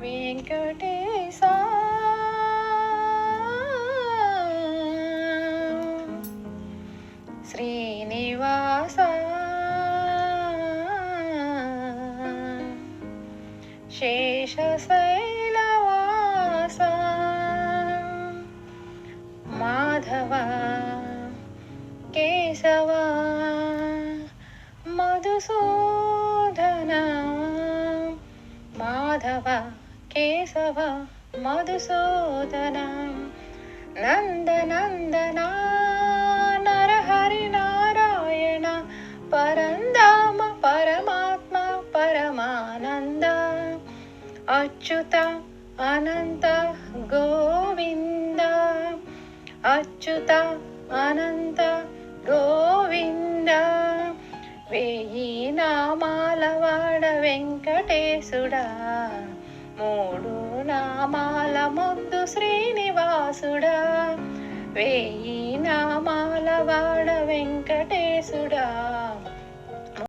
వెంకటేశా శ్రీనివాస శేషశైలవాస మాధవ కేశవ మధుసూదన మాధవ కేశవ మధుసూదన? నందనందన? నరహరి నారాయణ? పరందామ పరమాత్మ పరమానంద? అచ్యుత అనంత గోవింద? అచ్యుత అనంత గోవింద? వెయ్యి నామాల వాడ వెంకటేశుడా? మూడు నామాల ముందు శ్రీనివాసుడా. వెయ్యి నామాల వాడ వెంకటేశుడా.